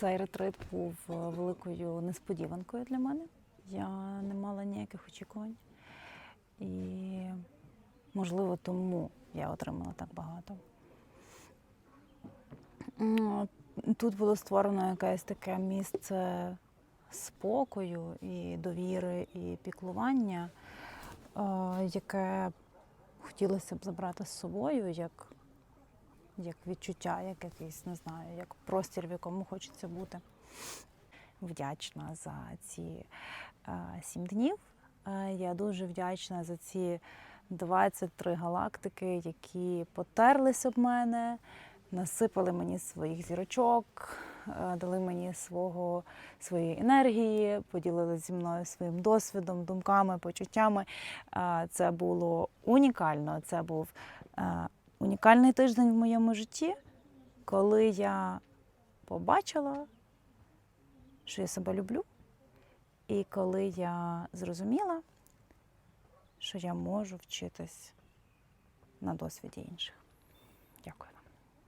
Цей ретрит був е, великою несподіванкою для мене. Я не мала ніяких очікувань. І, можливо, тому я отримала так багато. Тут було створено якесь таке місце спокою і довіри, і піклування, е, яке хотілося б забрати з собою як, як відчуття, як якийсь, не знаю, як простір, в якому хочеться бути. Вдячна за ці е, сім днів. Е, Я дуже вдячна за ці 23 галактики, які потерлись об мене, насипали мені своїх зірочок, е, дали мені свого, своєї енергії, поділилися зі мною своїм досвідом, думками, почуттями. Це було унікально. Це був унікальний тиждень в моєму житті, коли я побачила, що я себе люблю, і коли я зрозуміла, що я можу вчитись на досвіді інших.